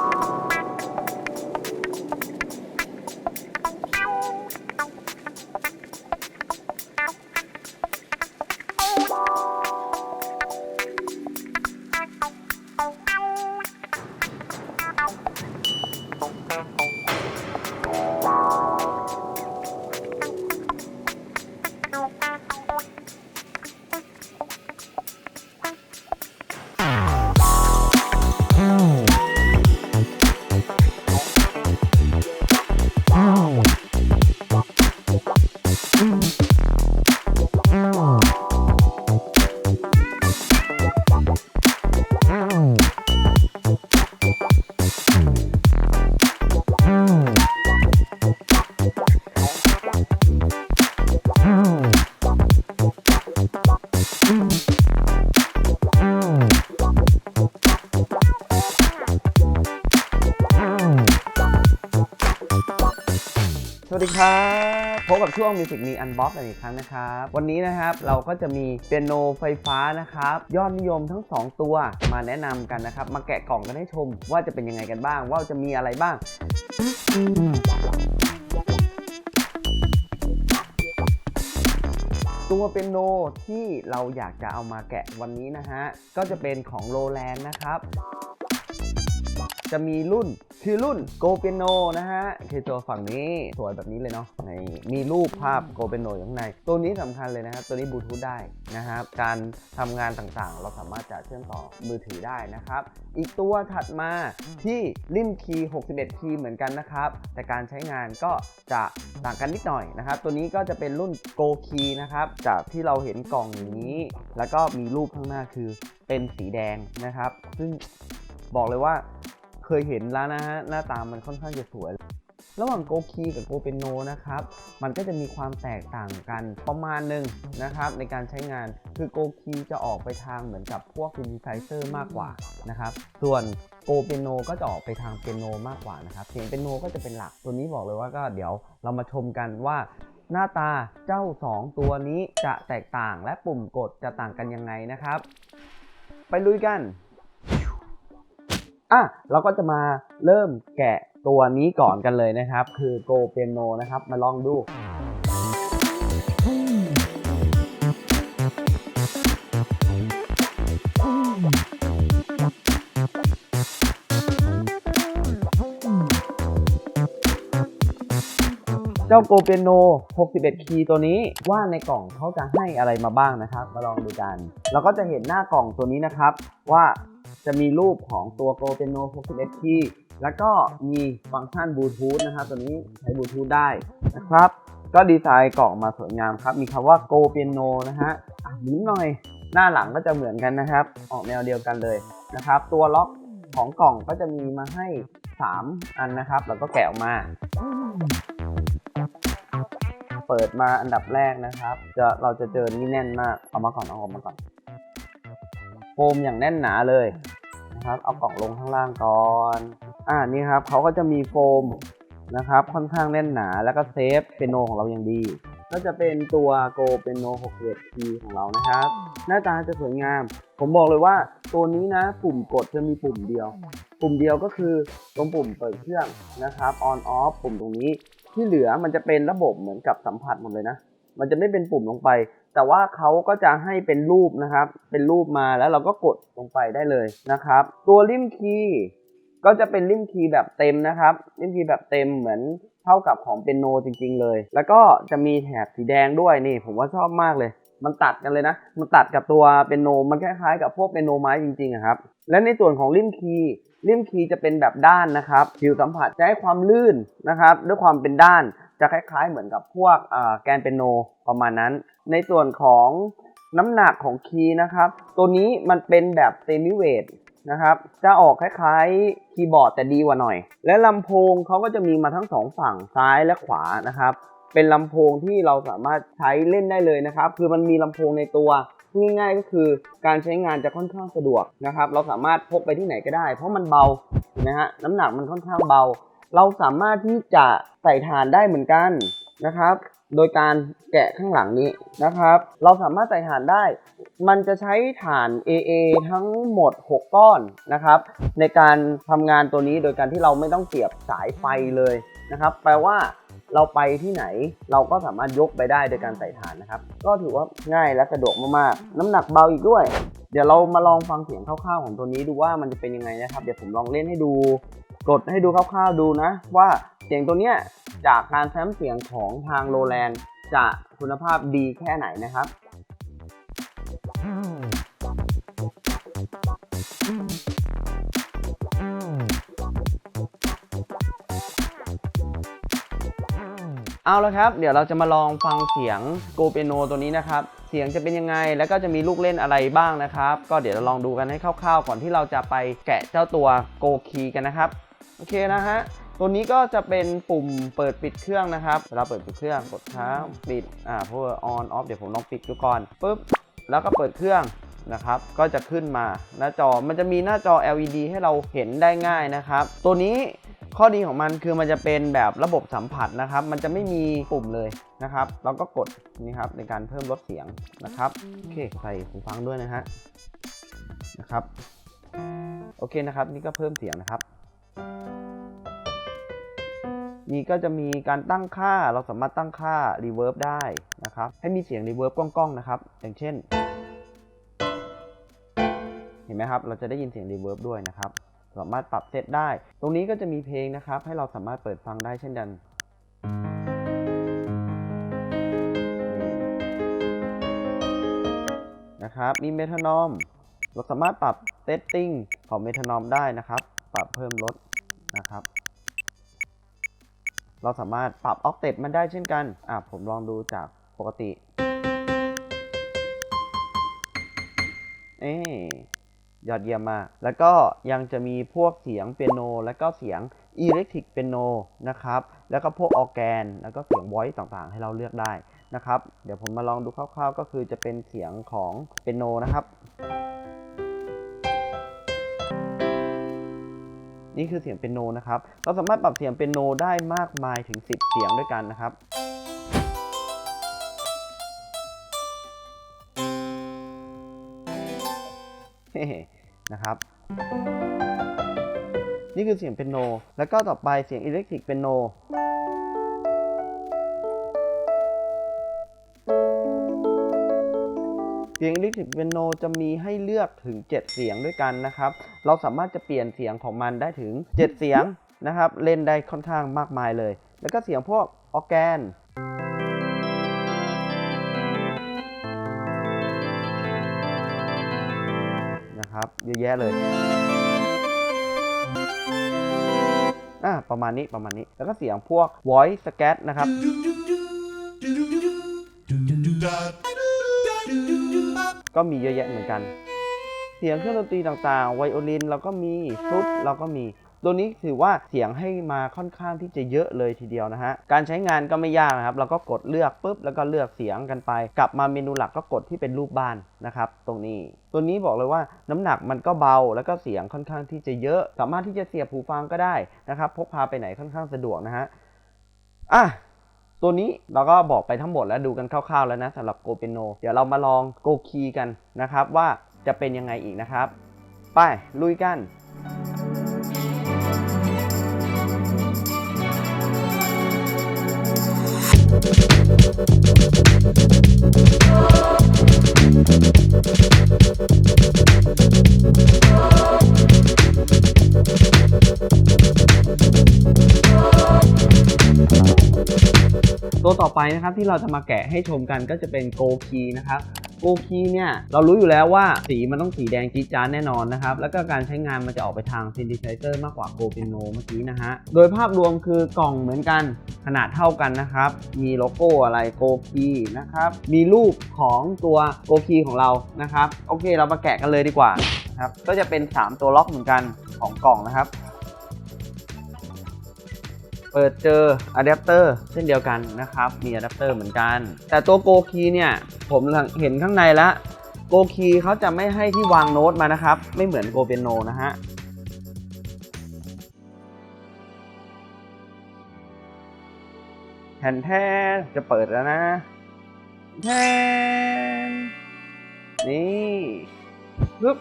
ส ครับพบกับช่วง Music Me Unbox กันอีกครั้งนะครับ วันนี้นะครับเราก็จะมีเปียโนไฟฟ้านะครับ ยอดนิยมทั้ง 2 ตัวมาแนะนำกันนะครับ มาแกะกล่องกันให้ชมว่าจะเป็นยังไงกันบ้าง ว่าจะมีอะไรบ้างตัวเปียโนที่เราอยากจะเอามาแกะวันนี้นะฮะ ก็จะเป็นของโ w แลนด์นะครับ จะมีรุ่นคือรุ่นโกเปียโนนะฮะคือตัวฝั่งนี้สวยแบบนี้เลยเนาะนี่มีรูปภาพโกเปียโนอยู่ข้างใน ตัวนี้สำคัญเลยนะครับ ตัวนี้บลูทูธได้นะครับการทำงานต่างๆ เราสามารถจะเชื่อมต่อมือถือได้นะครับ อีกตัวถัดมาที่ริมคีย์61 คีย์เหมือนกันนะครับ แต่การใช้งานก็จะต่างกันนิดหน่อยนะครับ ตัวนี้ก็จะเป็นรุ่น Go Key นะครับ จากที่เราเห็นกล่องนี้ แล้วก็มีรูปข้างหน้าคือเป็นสีแดงนะครับ ซึ่งบอกเลยว่า เคยเห็นแล้วนะฮะหน้าตามันค่อนข้างจะสวย ระหว่างโกคีกับโกเปนโนนะครับ มันก็จะมีความแตกต่างกันประมาณหนึ่งนะครับในการใช้งานคือโกคีจะออกไปทางเหมือนกับพวกซิน t ไซเซอร์มากกว่านะครับส่วนโกเปโนก็จะออกไปทางเปียโนมากกว่านะครับเสียงเปียโนก็จะเป็นหลักตัวนี้บอกเลยว่าก็เดี๋ยวเรามาชมกันว่าหน้าตาเจ้า 2 ตัวนี้จะแตกต่างและปุ่มกดจะต่างกันยังไงนะครับ ไปลุยกัน อะเราก็จะมาเริ่มแกะตัวนี้ก่อนกันเลยนะครับ คือ Go Piano นนะครับ มาลองดู เจ้า Go Piano 61 คีย์ตัวนี้ว่าในกล่องเขาจะให้อะไรมาบ้างนะครับ มาลองดูกัน เราก็จะเห็นหน้ากล่องตัวนี้นะครับ ว่า จะมีรูปของตัว Go Piano 61คีย์แล้วก็มีฟังก์ชันบลูทูธนะครับ ตัวนี้ใช้บลูทูธได้นะครับ ก็ดีไซน์กล่องมาสวยงามครับ มีคำว่า Go Piano นะฮะอะนิดหน่อยหน้าหลังก็จะเหมือนกันนะครับ ออกแนวเดียวกันเลยนะครับ ตัวล็อกของกล่องก็จะมีมาให้ 3 อันนะครับ แล้วก็แกะออกมา เปิดมาอันดับแรกนะครับ จะเราจะเจอนี่แน่นมาก เอามาก่อนเอาออกมาก่อน มอย่างแน่นหนาเลยนะครับ เอากล่องลงข้างล่างก่อน อ่านี่ครับเขาก็จะมีโฟมนะครับ ค่อนข้างแน่นหนาแล้วก็เซฟเปียโนของเราอย่างดี ก็จะเป็นตัวโกเปียโน61 T ของเรานะครับ หน้าตาจะสวยงาม ผมบอกเลยว่าตัวนี้นะ ปุ่มกดจะมีปุ่มเดียว ปุ่มเดียวก็คือตรงปุ่มเปิดเครื่องนะครับ on off ปุ่มตรงนี้ที่เหลือมันจะเป็นระบบเหมือนกับสัมผัสหมดเลยนะ มันจะไม่เป็นปุ่มลงไป แต่ว่าเขาก็จะให้เป็นรูปนะครับ เป็นรูปมาแล้วเราก็กดลงไปได้เลยนะครับ ตัวริมคีย์ก็จะเป็นริมคีย์แบบเต็มนะครับริมคีย์แบบเต็มเหมือนเท่ากับของเป็นโนจริง ๆ เลย แล้วก็จะมีแถบสีแดงด้วยนี่ ผมว่าชอบมากเลย มันตัดกันเลยนะ มันตัดกับตัวเป็นโนมันคล้ายๆกับพวกเป็นโนไม้จริงๆครับ และในส่วนของริมคีย์ริมคีย์จะเป็นแบบด้านนะครับผิวสัมผัสจะให้ความลื่นนะครับ ด้วยความเป็นด้าน จะคล้ายๆเหมือนกับพวกแกนเปนโนประมาณนั้น ในส่วนของน้ำหนักของคีย์นะครับ ตัวนี้มันเป็นแบบเซมิเวทนะครับ จะออกคล้ายๆคีย์บอร์ดแต่ดีกว่าหน่อย และลำโพงเขาก็จะมีมาทั้งสองฝั่งซ้ายและขวานะครับ เป็นลำโพงที่เราสามารถใช้เล่นได้เลยนะครับ คือมันมีลำโพงในตัวง่ายๆก็คือการใช้งานจะค่อนข้างสะดวกนะครับ เราสามารถพกไปที่ไหนก็ได้ เพราะมันเบานไหมฮะน้ำหนักมันค่อนข้างเบา เราสามารถที่จะใส่ถ่านได้เหมือนกันนะครับ โดยการแกะข้างหลังนี้นะครับ เราสามารถใส่ถ่านได้ มันจะใช้ถ่าน AA ทั้งหมด 6 ก้อนนะครับ ในการทำงานตัวนี้โดยการที่เราไม่ต้องเสียบสายไฟเลยนะครับ แปลว่าเราไปที่ไหนเราก็สามารถยกไปได้โดยการใส่ถ่านนะครับ ก็ถือว่าง่ายและสะดวกมากๆ น้ำหนักเบาอีกด้วย เดี๋ยวเรามาลองฟังเสียงคร่าวๆของตัวนี้ดูว่ามันจะเป็นยังไงนะครับ เดี๋ยวผมลองเล่นให้ดู กดให้ดูคร่าวๆดูนะ ว่าเสียงตัวเนี้ยจากการแซมเสียงของทางโรแลนจะคุณภาพดีแค่ไหนนะครับ เอาละครับ เดี๋ยวเราจะมาลองฟังเสียงโกเปโนตัวนี้นะครับ เสียงจะเป็นยังไง แล้วก็จะมีลูกเล่นอะไรบ้างนะครับ ก็เดี๋ยวเราลองดูกันให้คร่าวๆ ก่อนที่เราจะไปแกะเจ้าตัวโกคีกันนะครับ โอเคนะฮะตัวนี้ก็จะเป็นปุ่มเปิดปิดเครื่องนะครับเวลาเปิดปิดเครื่องกดค้างปิดอ่า power on off เดี๋ยวผมลองปิดดูก่อนปุ๊บแล้วก็เปิดเครื่องนะครับ ก็จะขึ้นมาหน้าจอมันจะมีหน้าจอ LED ให้เราเห็นได้ง่ายนะครับ ตัวนี้ข้อดีของมันคือมันจะเป็นแบบระบบสัมผัสนะครับ มันจะไม่มีปุ่มเลยนะครับ เราก็กดนี่ครับในการเพิ่มลดเสียงนะครับโอเคใส่หูฟังด้วยนะฮะนะครับ โอเคนะครับ นี่ก็เพิ่มเสียงนะครับ นี่ก็จะมีการตั้งค่าเราสามารถตั้งค่า reverb ได้นะครับ ให้มีเสียง reverb ก้องๆนะครับ อย่างเช่น เห็นไหมครับ เราจะได้ยินเสียง reverb ด้วยนะครับ สามารถปรับเซตได้ ตรงนี้ก็จะมีเพลงนะครับ ให้เราสามารถเปิดฟังได้เช่นกันนะครับ มีเมทานอม เราสามารถปรับเซตติ้งของเมทานอมได้นะครับ ปรับเพิ่มลดนะครับ เราสามารถปรับออกเต e มันได้เช่นกันอะผมลองดูจากปกติเอ๊ยอดเยี่ยมมาก แล้วก็ยังจะมีพวกเสียงเปียโน แล้วก็เสียงอิเล็กทริกเปียโนนะครับ แล้วก็พวกออแกน แล้วก็เสียง voice ต่างๆ ให้เราเลือกได้นะครับ เดี๋ยวผมมาลองดูคร่าวๆ ก็คือจะเป็นเสียงของเปียโนนะครับ นี่คือเสียงเปียโนนะครับ เราสามารถปรับเสียงเปียโนได้มากมายถึง 10 เสียงด้วยกันนะครับนะครับ นี่คือเสียงเปียโน แล้วก็ต่อไปเสียงอิเล็กทริกเปียโน เสียงอิเล็กทริกเปียโนจะมีให้เลือกถึง 7 เสียงด้วยกันนะครับ เราสามารถจะเปลี่ยนเสียงของมันได้ถึง 7 เสียงนะครับ เล่นได้ค่อนข้างมากมายเลย แล้วก็เสียงพวกออแกนนะครับเยอะแยะเลยอ่าประมาณนี้ประมาณนี้แล้วก็เสียงพวก voice scat นะครับ ก็มีเยอะแยะเหมือนกัน เสียงเครื่องดนตรีต่างๆ ไวโอลินเราก็มีฟลุตเราก็มีตัวนี้ถือว่าเสียงให้มาค่อนข้างที่จะเยอะเลยทีเดียวนะฮะ การใช้งานก็ไม่ยากนะครับ เราก็กดเลือกปุ๊บแล้วก็เลือกเสียงกันไป กลับมาเมนูหลักก็กดที่เป็นรูปบ้านนะครับ ตรงนี้ ตัวนี้บอกเลยว่าน้ำหนักมันก็เบาแล้วก็เสียงค่อนข้างที่จะเยอะ สามารถที่จะเสียบหูฟังก็ได้นะครับ พกพาไปไหนค่อนข้างสะดวกนะฮะ อะ ตัวนี้เราก็บอกไปทั้งหมดแล้วดูกันคร่าวๆแล้วนะสำหรับโกเปโน เดี๋ยวเรามาลองโกคีกันนะครับว่าจะเป็นยังไงอีกนะครับ ไปลุยกัน ต่อไปนะครับที่เราจะมาแกะให้ชมกันก็จะเป็นโกคีนะครับโกคีเนี่ยเรารู้อยู่แล้วว่าสีมันต้องสีแดงจี๊ดจ๊าดแน่นอนนะครับ แล้วก็การใช้งานมันจะออกไปทางซินดิไซเซอร์มากกว่าโกเปโนเมื่อกี้นะฮะ โดยภาพรวมคือกล่องเหมือนกันขนาดเท่ากันนะครับ มีโลโก้อะไรโกคีนะครับมีรูปของตัวโกคีของเรานะครับ โอเคเรามาแกะกันเลยดีกว่านะครับก็จะเป็น 3 ตัวล็อกเหมือนกันของกล่องนะครับ เปิดเจออะแดปเตอร์เช่นเดียวกันนะครับ มีอะแดปเตอร์เหมือนกัน แต่ตัวโกคีเนี่ยผมเห็นข้างในแล้วโกคีเขาจะไม่ให้ที่วางโน้ตมานะครับ ไม่เหมือนโกเปียโนนะฮะแผ่นแท้จะเปิดแล้วนะแทนนี่ปึ๊บ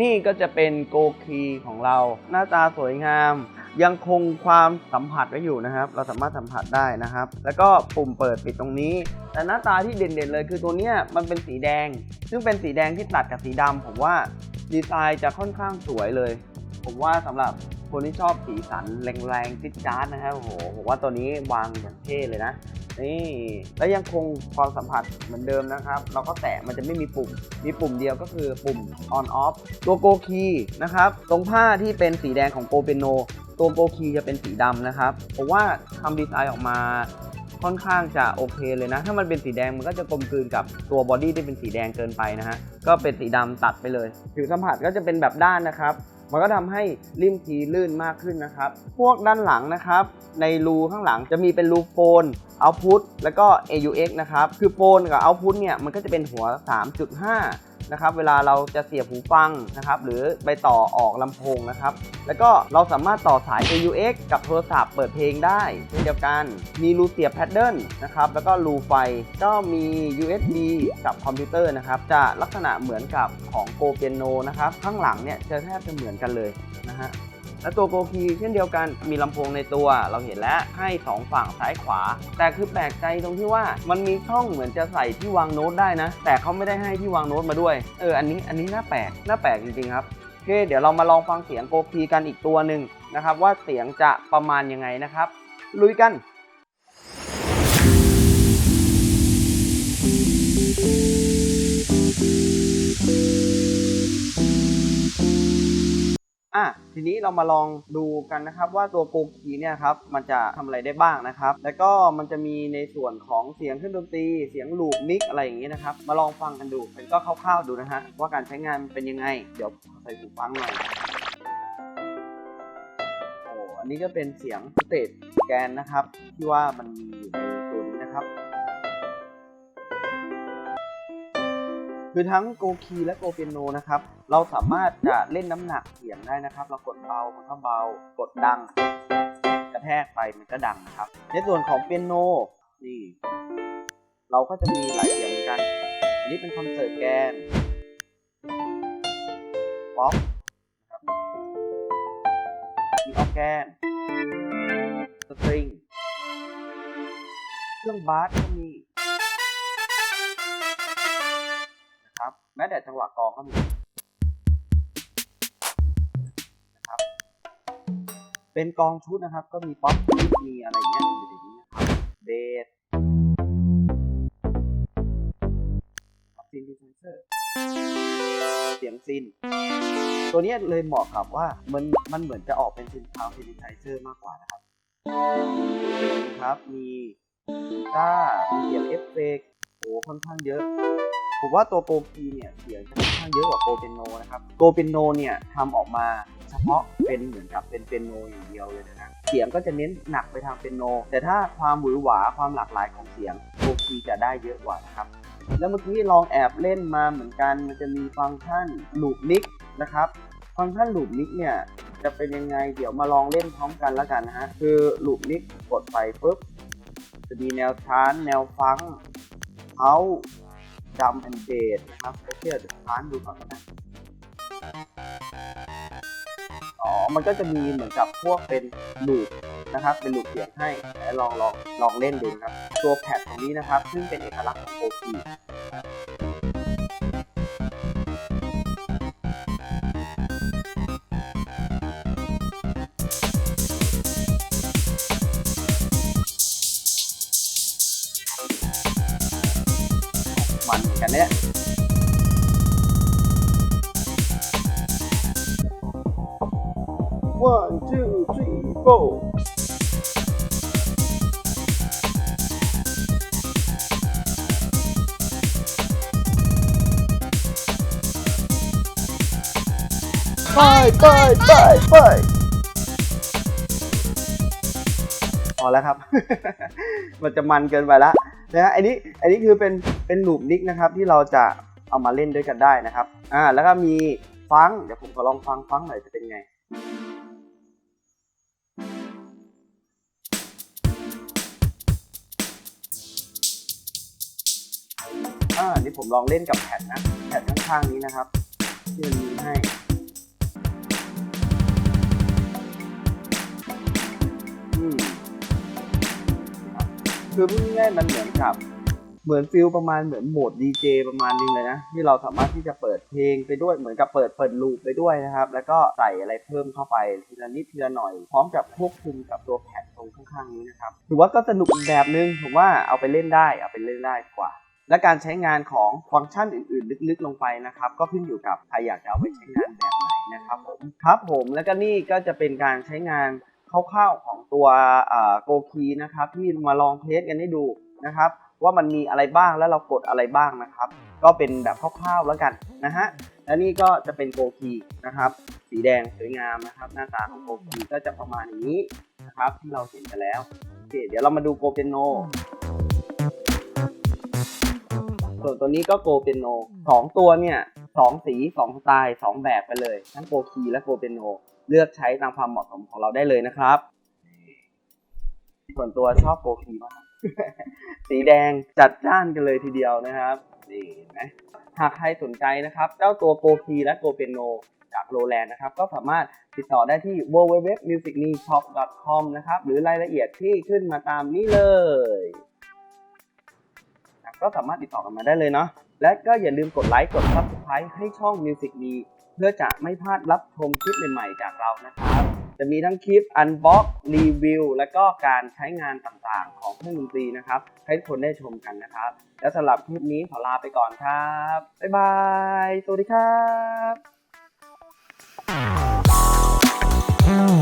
นี่ก็จะเป็นโกคีของเรา หน้าตาสวยงาม ยังคงความสัมผัสไว้อยู่นะครับ เราสามารถสัมผัสได้นะครับ แล้วก็ปุ่มเปิดปิดตรงนี้ แต่หน้าตาที่เด่นๆเลยคือตัวเนี้ยมันเป็นสีแดง ซึ่งเป็นสีแดงที่ตัดกับสีดำผมว่าดีไซน์จะค่อนข้างสวยเลย ผมว่าสำหรับคนที่ชอบสีสันแรงๆจิ๊ดจ๊าดนะครับโอ้โหผมว่าตัวนี้วางอย่างเท่เลยนะ นี่แล้วยังคงความสัมผัสเหมือนเดิมนะครับ เราก็แตะมันจะไม่มีปุ่ม มีปุ่มเดียวก็คือปุ่ม on off ตัวโกคีนะครับ ตรงผ้าที่เป็นสีแดงของโกเปโน ตัวโกคีจะเป็นสีดำนะครับผมว่าทำดีไซน์ออกมาค่อนข้างจะโอเคเลยนะ ถ้ามันเป็นสีแดงมันก็จะกลมกลืนกับตัวบอดี้ที่เป็นสีแดงเกินไปนะฮะ ก็เป็นสีดำตัดไปเลย ผิวสัมผัสก็จะเป็นแบบด้านนะครับ มันก็ทำให้ริมทีลื่นมากขึ้นนะครับ พวกด้านหลังนะครับ ในรูข้างหลังจะมีเป็นรูโฟนเอาพุทแล้วก็ AUX นะครับ คือโฟนกับเอาพุทเนี่ยมันก็จะเป็นหัว 3.5 นะครับเวลาเราจะเสียบหูฟังนะครับหรือไปต่อออกลำโพงนะครับ แล้วก็เราสามารถต่อสาย AUX กับโทรศัพท์เปิดเพลงได้เช่นเดียวกัน มีรูเสียบแพดเดิลนะครับแล้วก็รูไฟก็มี USB กับคอมพิวเตอร์นะครับจะลักษณะเหมือนกับของโกเปียโนนะครับข้างหลังเนี่ยจะแทบจะเหมือนกันเลยนะฮะ และตัวโกคีเช่นเดียวกันมีลำโพงในตัวเราเห็นแล้วให้ 2 ฝั่งซ้ายขวา แต่คือแปลกใจตรงที่ว่ามันมีช่องเหมือนจะใส่ที่วางโน้ตได้นะ แต่เขาไม่ได้ให้ที่วางโน้ตมาด้วยเอออันนี้อันนี้น่าแปลกน่าแปลกจริงๆครับโอเคเดี๋ยวเรามาลองฟังเสียงโกคีกันอีกตัวหนึ่งนะครับ ว่าเสียงจะประมาณยังไงนะครับ ลุยกัน อะทีนี้เรามาลองดูกันนะครับว่าตัวโกคีเนี่ยครับมันจะทำอะไรได้บ้างนะครับ แล้วก็มันจะมีในส่วนของเสียงเครื่องดนตรี เสียงลูปมิกอะไรอย่างเงี้ยนะครับ มาลองฟังกันดูเป็นก็คร่าวๆดูนะฮะว่าการใช้งานมันเป็นยังไง เดี๋ยวใส่หูฟังหน่อยโอ้อันนี้ก็เป็นเสียงสเตจแกนนะครับ ที่ว่ามันมีอยู่ในตัว คือทั้งโกคีและโกเปียโนนะครับ เราสามารถจะเล่นน้ำหนักเสียงได้นะครับ เรากดเบา มันก็เบา กดดัง กระแทกไปมันก็ดังนะครับ ในส่วนของเปียโนนี่ เราก็จะมีหลายเสียงเหมือนกัน อันนี้เป็นคอนเสิร์ตแกนป๊อปนะครับมีออร์แกน สตริง เครื่องบาสก็มี แม้แต่จังหวะกองก็มีนะครับ เป็นกองชุดนะครับ ก็มีป๊อปมีอะไรเงี้ยอยู่ในนี้นะครับเบสซินดิเซอร์เสียงซิน ตัวเนี้ยเลยเหมาะกับว่ามันมันเหมือนจะออกเป็นซินทาวซินดิไซเซอร์มากกว่านะครับนะครับมีกีตาร์มีเสียงเอฟเฟกต์โอ้ค่อนข้างเยอะ ผมว่าตัวโกกีเนี่ยเสียงจะค่อนข้างเยอะกว่าโกเปนโนนะครับโกเปนโนเนี่ยทำออกมาเฉพาะเป็นเหมือนกับเป็นเปียโนอย่างเดียวเลยนะเสียงก็จะเน้นหนักไปทางเปียโน แต่ถ้าความหวือหวาความหลากหลายของเสียงโกกีจะได้เยอะกว่านะครับแล้วเมื่อกี้ลองแอบเล่นมาเหมือนกัน มันจะมีฟังก์ชันลูปมิกนะครับฟังก์ชันลูปมิกเนี่ยจะเป็นยังไงเดี๋ยวมาลองเล่นพร้อมกันแล้วกันนะฮะคือลูปมิกกดไปปุ๊บจะมีแนวชานแนวฟังเขา จำแอนเกตนะครับโอเคเดี๋ยวชานดูก่อนนะอ๋อ มันก็จะมีเหมือนกับพวกเป็นลูปนะครับ เป็นลูปเสียงให้แล้วลองลองลองเล่นดูนะครับ ตัวแพดตรงนี้นะครับ ซึ่งเป็นเอกลักษณ์ของโอคี มันเนกันเนี่ย One, two, three, four. ไปไปไปไปพอแล้วครับ มันจะมันเกินไปแล้วนะฮะอันนี้ อันนี้คือเป็น เป็นลูปนิกนะครับที่เราจะเอามาเล่นด้วยกันได้นะครับ อ่า แล้วก็มีฟัง เดี๋ยวผมขอลองฟังฟังหน่อยจะเป็นไง อ่า นี่ผมลองเล่นกับแผ่นนะ แผ่นข้างๆนี้นะครับ ที่มันมีให้อืมคือพูดง่ายมันเหมือนกับ เหมือนฟิลประมาณเหมือนโหมดดีเจประมาณนึงเลยนะที่เราสามารถที่จะเปิดเพลงไปด้วยเหมือนกับเปิดเปิดลูปไปด้วยนะครับ แล้วก็ใส่อะไรเพิ่มเข้าไปทีละนิดทีละหน่อย พร้อมกับควบคุมกับตัวแพดตรงข้างๆนี้นะครับถือว่าก็สนุกแบบนึงผมว่าเอาไปเล่นได้เอาไปเล่นได้กว่าและการใช้งานของฟังก์ชันอื่นๆ ลึกๆ ลงไปนะครับ ก็ขึ้นอยู่กับใครอยากจะเอาไปใช้งานแบบไหนนะครับผมครับผมแล้วก็นี่ก็จะเป็นการใช้งานคร่าวๆของตัวโกคีนะครับที่มาลองเทสกันให้ดูนะครับ ว่ามันมีอะไรบ้างแล้วเรากดอะไรบ้างนะครับ ก็เป็นแบบคร่าวๆแล้วกันนะฮะและนี่ก็จะเป็นโกคีนะครับ สีแดงสวยงามนะครับ หน้าตาของโกคีก็จะประมาณนี้นะครับที่เราเห็นไปแล้วโอเคเดี๋ยวเรามาดูโกเปโนส่วนตัวนี้ก็โกเปโนสองตัวเนี่ยสองสีสองสไตล์สองแบบไปเลย ทั้งโกคีและโกเปโนเลือกใช้ตามความเหมาะสมของเราได้เลยนะครับ ส่วนตัวชอบโกคีมาก สีแดงจัดจ้านกันเลยทีเดียวนะครับนี่นไหมหากใครสนใจนะครับ เจ้าตัวโกคีและโกเปียโนจากโรแลนด์นะครับ ก็สามารถติดต่อได้ที่ www.musicnishop.com นะครับ หรือรายละเอียดที่ขึ้นมาตามนี้เลยก็สามารถติดต่อกันมาได้เลยเนาะและก็อย่าลืมกดไลค์กด subscribe ให้ช่อง Music Me เพื่อจะไม่พลาดรับชมคลิปใหม่ๆจากเรานะครับ จะมีทั้งคลิปอันบ็อกรีวิวและก็การใช้งานต่างๆ ของเครื่องดนตรีนะครับ ให้คนได้ชมกันนะครับ และสำหรับคลิปนี้ขอลาไปก่อนครับ บ๊ายบาย สวัสดีครับ